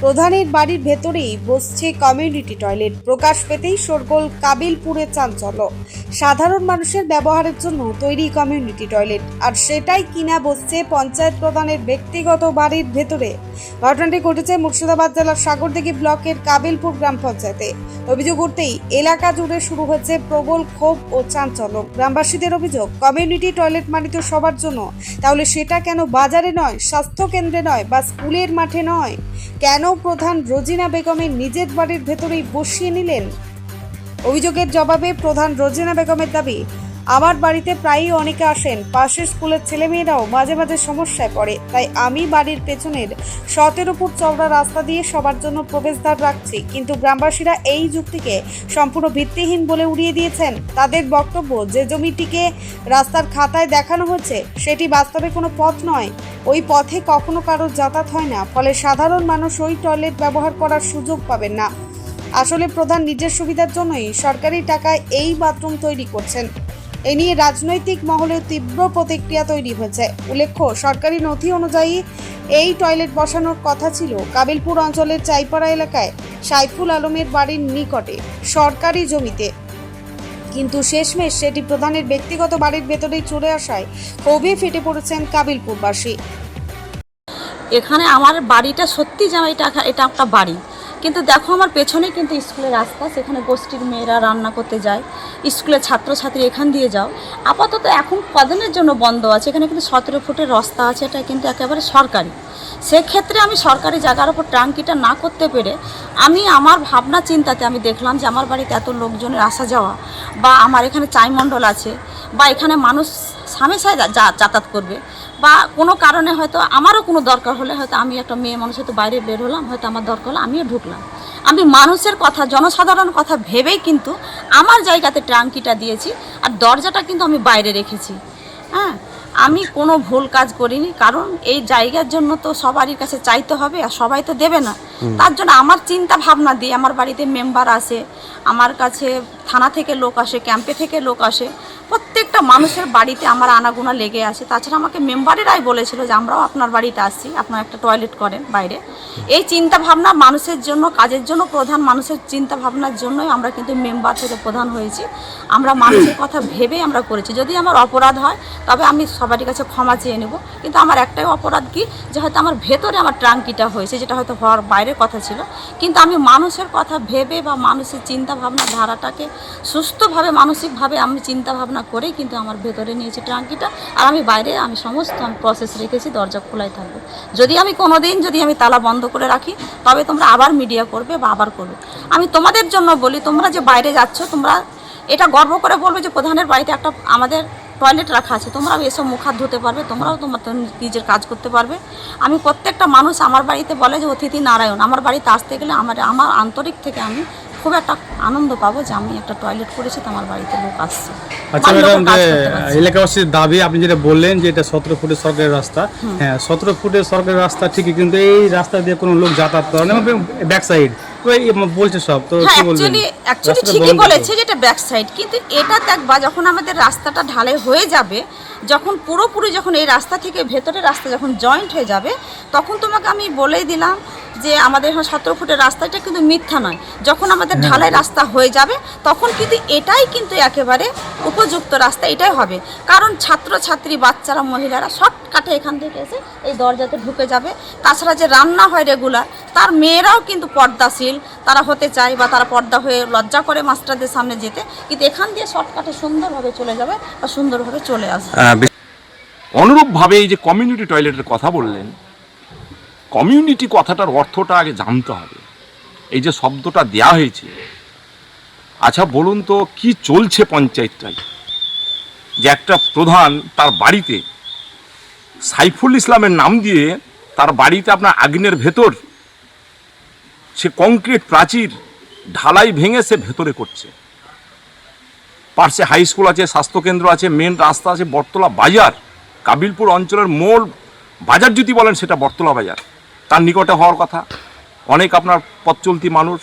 প্রধানের বাড়ির ভেতরেই বসছে কমিউনিটি টয়লেট। প্রকাশ পেতেই শোরগোল কাবিলপুরে চাঞ্চল্য। সাধারণ মানুষের ব্যবহারের জন্য তৈরি কমিউনিটি টয়লেট। আর সেটাই কিনা বসছে পঞ্চায়েত প্রধানের ব্যক্তিগত বাড়ির ভেতরে। ঘটনাটি ঘটেছে মুর্শিদাবাদ জেলার সাগরদিঘি ব্লকের কাবিলপুর গ্রাম পঞ্চায়েতে। অভিযোগ উঠতেই এলাকা জুড়ে শুরু হয়েছে প্রবল ক্ষোভ ও চাঞ্চল্য। গ্রামবাসীদের অভিযোগ, কমিউনিটি টয়লেট মানে তো সবার জন্য। তাহলে সেটা কেন বাজারে নয় স্বাস্থ্য কেন্দ্রে নয় বা স্কুলের মাঠে নয়? কেন প্রধান রোজিনা বেগমের নিজের বাড়ির ভেতরেই বসিয়ে নিলেন? অভিযোগের জবাবে প্রধান রোজিনা বেগমের দাবি আমার বাড়িতে প্রায়ই অনেকে আসেন। পাশের স্কুলের ছেলেমেয়েরাও মাঝে মাঝে সমস্যায় পড়ে। তাই আমি বাড়ির পেছনের সতেরো ফুট চওড়া রাস্তা দিয়ে সবার জন্য প্রবেশদ্বার রাখছি। কিন্তু গ্রামবাসীরা এই যুক্তিকে সম্পূর্ণ ভিত্তিহীন বলে উড়িয়ে দিয়েছেন। তাদের বক্তব্য, যে জমিটিকে রাস্তার খাতায় দেখানো হচ্ছে সেটি বাস্তবে কোনো পথ নয়। ওই পথে কখনো কারোর যাতায়াত হয় না। ফলে সাধারণ মানুষ ওই টয়লেট ব্যবহার করার সুযোগ পাবেন না। আসলে প্রধান নিজের সুবিধার জন্যই সরকারি টাকায় এই বাথরুম তৈরি করছেন। এ নিয়ে রাজনৈতিক মহলে তীব্র প্রতিক্রিয়া তৈরি হয়েছে। উল্লেখ্য, সরকারি নথি অনুযায়ী এই টয়লেট বসানোর কথা ছিল কাবিলপুর অঞ্চলের চাইপাড়া এলাকায় সাইফুল আলমের বাড়ির নিকটে সরকারি জমিতে। কিন্তু শেষমেশ সেটি প্রধানের ব্যক্তিগত বাড়ির ভেতরেই চলে আসায় ক্ষোভে ফেটে পড়েছেন কাবিলপুরবাসী। এখানে আমার বাড়িটা সত্যি যেন এটা এটা একটা বাড়ি। কিন্তু দেখো আমার পেছনে কিন্তু স্কুলের রাস্তা, সেখানে গোষ্ঠীর মেয়েরা রান্না করতে যায়। স্কুলের ছাত্রছাত্রী এখান দিয়ে যাও। আপাতত এখন কদিনের জন্য বন্ধ আছে, এখানে কিন্তু সতেরো ফুটের রাস্তা আছে, এটা কিন্তু একেবারে সরকারি। সেক্ষেত্রে আমি সরকারি জায়গার ওপর ট্রাঙ্কিটা না করতে পেরে আমি আমার ভাবনা চিন্তাতে আমি দেখলাম যে আমার বাড়িতে এত লোকজনের আসা যাওয়া বা আমার এখানে চাইমণ্ডল আছে বা এখানে মানুষ হামেশায় যা- যা- যাতায়াত করবে বা কোনো কারণে হয়তো আমারও কোনো দরকার হলে হয়তো আমি একটা মেয়ে মানুষ হয়তো বাইরে বের হলাম হয়তো আমার দরকার হলো আমিও ঢুকলাম। আমি মানুষের কথা জনসাধারণ কথা ভেবেই কিন্তু আমার জায়গাতে ট্যাঙ্কিটা দিয়েছি আর দরজাটা কিন্তু আমি বাইরে রেখেছি। হ্যাঁ আমি কোনো ভুল কাজ করিনি কারণ এই জায়গার জন্য তো সবারই কাছে চাইতে হবে আর সবাই তো দেবে না। তার জন্য আমার চিন্তা ভাবনা দিয়ে আমার বাড়িতে মেম্বার আসে আমার কাছে থানা থেকে লোক আসে ক্যাম্পে থেকে লোক আসে। প্রত্যেকটা মানুষের বাড়িতে আমার আনাগোনা লেগে আছে। তাছাড়া আমাকে মেম্বারেরাই বলেছিল যে আমরাও আপনার বাড়িতে আসছি, আপনার একটা টয়লেট করেন বাইরে। এই চিন্তা ভাবনা মানুষের জন্য, কাজের জন্য, প্রধান মানুষের চিন্তা ভাবনার জন্যই আমরা কিন্তু মেম্বার থেকে প্রধান হয়েছি। আমরা মানুষের কথা ভেবে আমরা করেছি। যদি আমার অপরাধ হয়, তবে আমি সবারই কাছে ক্ষমা চেয়ে নেব। কিন্তু আমার একটাই অপরাধ কি? যে হয়তো আমার ভেতরে আমার ট্রাঙ্কিটা হয়েছে, যেটা হয়তো হওয়ার বাইরের কথা ছিল। কিন্তু আমি মানুষের কথা ভেবে বা মানুষের চিন্তা ভাবনা ধারাটাকে সুস্থভাবে, মানসিকভাবে আমি চিন্তা ভাবনা করেই কিন্তু আমার ভেতরে নিয়েছি ট্রাঙ্কিটা। আর আমি বাইরে, আমি সমস্ত আমি প্রসেস রেখেছি, দরজা খোলাই থাকবে। যদি আমি কোনো দিন যদি আমি তালা বন্ধ করে রাখি, তবে তোমরা আবার মিডিয়া করবে বা আবার করবে। আমি তোমাদের জন্য বলি, তোমরা যে বাইরে যাচ্ছ, তোমরা এটা গর্ব করে বলবে যে প্রধানের বাড়িতে একটা আমাদের টয়লেট রাখা আছে। তোমরাও এসব মুখ হাত ধুতে পারবে, তোমরাও তোমার নিজের কাজ করতে পারবে। আমি প্রত্যেকটা মানুষ আমার বাড়িতে বলে যে, অতিথি নারায়ণ, আমার বাড়িতে আসতে গেলে আমার আমার আন্তরিক থেকে আমি খুব একটা আনন্দ পাবো যে আমি একটা টয়লেট করেছি তো আমার বাড়িতে লোক আসছে। আচ্ছা ম্যাডাম যে এলাকাবাসীর দাবি আপনি যেটা বললেন যে এটা সতেরো ফুটের সরকারি রাস্তা হ্যাঁ সতেরো ফুটের সরকারি রাস্তা ঠিকই কিন্তু এই রাস্তা দিয়ে কোনো লোক যাতায়াত করে না ব্যাক সাইড বলছে সব তো হ্যাঁ কি বলবেন? অ্যাকচুয়ালি ঠিকই বলেছে যে এটা ব্যাক সাইড কিন্তু এটা দেখবা যখন আমাদের রাস্তাটা ঢালাই হয়ে যাবে যখন পুরোপুরি যখন এই রাস্তা থেকে ভেতরের রাস্তা যখন জয়েন্ট হয়ে যাবে তখন তোমাকে আমি বলেই দিলাম যে আমাদের এখন সতেরো ফুটের রাস্তাটা কিন্তু মিথ্যা নয়। যখন আমাদের হ্যাঁ। ঢালাই রাস্তা হয়ে যাবে, তখন কিন্তু এটাই কিন্তু একেবারে উপযুক্ত রাস্তা, এটাই হবে। কারণ ছাত্র ছাত্রী বাচ্চারা, মহিলারা শর্টকাটে এখান থেকে এসে এই দরজাতে ঢুকে যাবে। তাছাড়া যে রান্না হয় রেগুলার, তার মেয়েরাও কিন্তু পর্দাশীল। তারা হতে চায় বা তারা পর্দা হয়ে লজ্জা করে মাস্টারদের সামনে যেতে, কিন্তু এখান দিয়ে শর্টকাটে সুন্দরভাবে চলে যাবে বা সুন্দরভাবে চলে আসবে। অনুরূপভাবে এই যে কমিউনিটি টয়লেটের কথা বললেন, কমিউনিটি কথাটার অর্থটা আগে জানতে হবে। এই যে শব্দটা দেয়া হয়েছে আচ্ছা বলুন তো, কি চলছে পঞ্চায়েতটাই যে একটা প্রধান তার বাড়িতে সাইফুল ইসলামের নাম দিয়ে তার বাড়িতে আপনার আগ্নের ভেতর, সে কংক্রিট প্রাচীর ঢালাই ভেঙে সে ভেতরে করছে। পার্শ্বে হাই স্কুল আছে, স্বাস্থ্যকেন্দ্র আছে মেন রাস্তা আছে, বটতলা বাজার, কাবিলপুর অঞ্চলের মূল বাজার যদি বলেন সেটা বটতলা বাজার। তার নিকটে হওয়ার কথা। অনেক আপনার পথ চলতি মানুষ,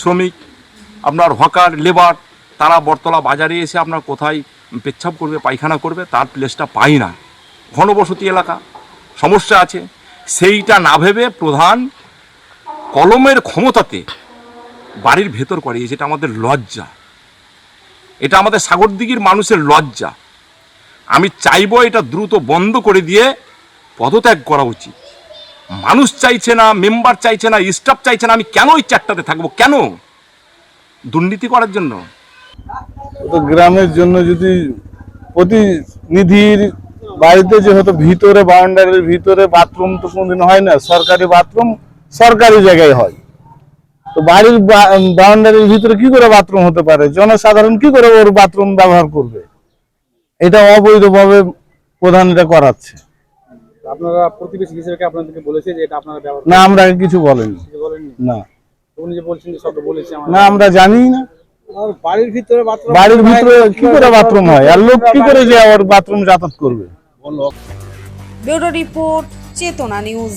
শ্রমিক আপনার হকার, লেবার, তারা বটতলা বাজারে এসে আপনার কোথায় পেচ্ছাপ করবে, পায়খানা করবে, তার প্লেসটা পাই না। ঘনবসতি এলাকা, সমস্যা আছে। সেইটা না ভেবে প্রধান কলমের ক্ষমতাতে বাড়ির ভেতর করে যেটা আমাদের লজ্জা। এটা আমাদের সাগরদিঘির মানুষের লজ্জা। আমি চাইব এটা দ্রুত বন্ধ করে দিয়ে পদত্যাগ করা উচিত। মানুষ চাইছে না মেম্বার চাইছে না স্টাফ চাইছে না, আমি কেন ওই চারটাতে থাকব? কেন? দুর্নীতি করার জন্য? তো গ্রামের জন্য যদি প্রতিনিধির বাড়িতে যে হতো ভিতরে বাউন্ডারির ভিতরে বাথরুম তো কোনদিন হয় না সরকারি বাথরুম সরকারি জায়গায় হয়। তো বাড়ির বাউন্ডারির ভিতরে কি করে বাথরুম হতে পারে? জনসাধারণ কি করে ওর বাথরুম ব্যবহার করবে? এটা অবৈধভাবে প্রধান এটা করাচ্ছে। আপনারা প্রতিবেশী হিসেবে আপনাদেরকে বলেছে যে এটা আপনারা ব্যবহার না আমরা কিছু বলেনি। না। উনি যে বলছেন যে শব্দ বলেছে না আমরা জানি না। বাড়ির ভিতরে বাড়ির ভিতরে কি করে বাথরুম হয়? আর লোক কি করে যে ওর বাথরুম যাতায়াত করবে? Bureau report Chetana news.